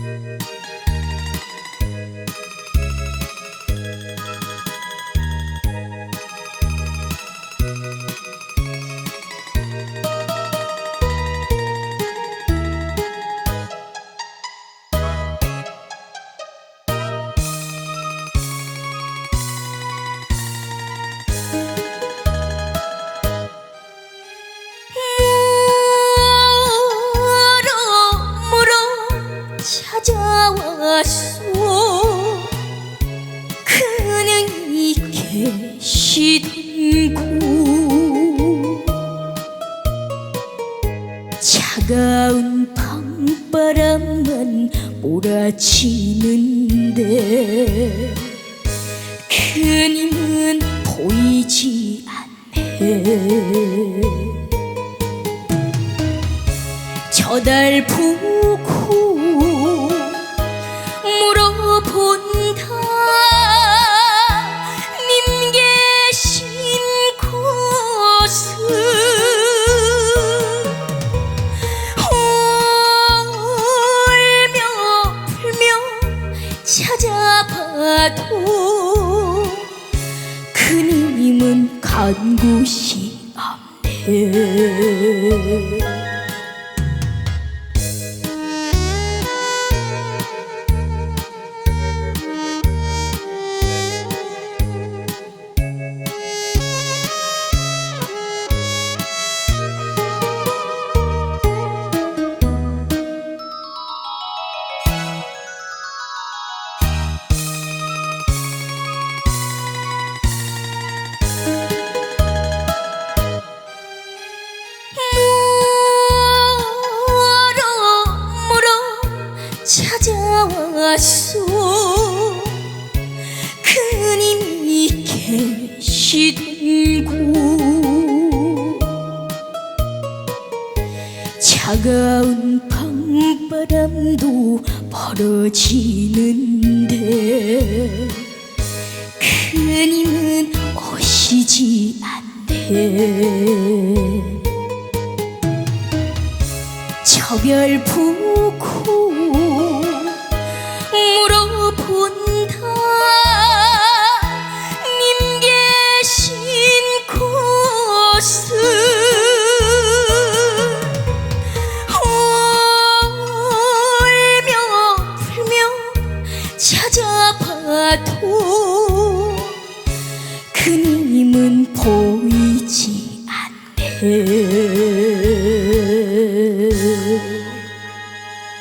Música 곳 차가운 밤바람만 몰아치는데 그님은 보이지 않네. 저달 보 아봐도 그님은 간 곳이 없네 찾아왔소 그님이 계시던 곳 차가운 밤바람도 벌어지는데 그님은 오시지 않네 저별 보고 봐도 그님은 보이지 않네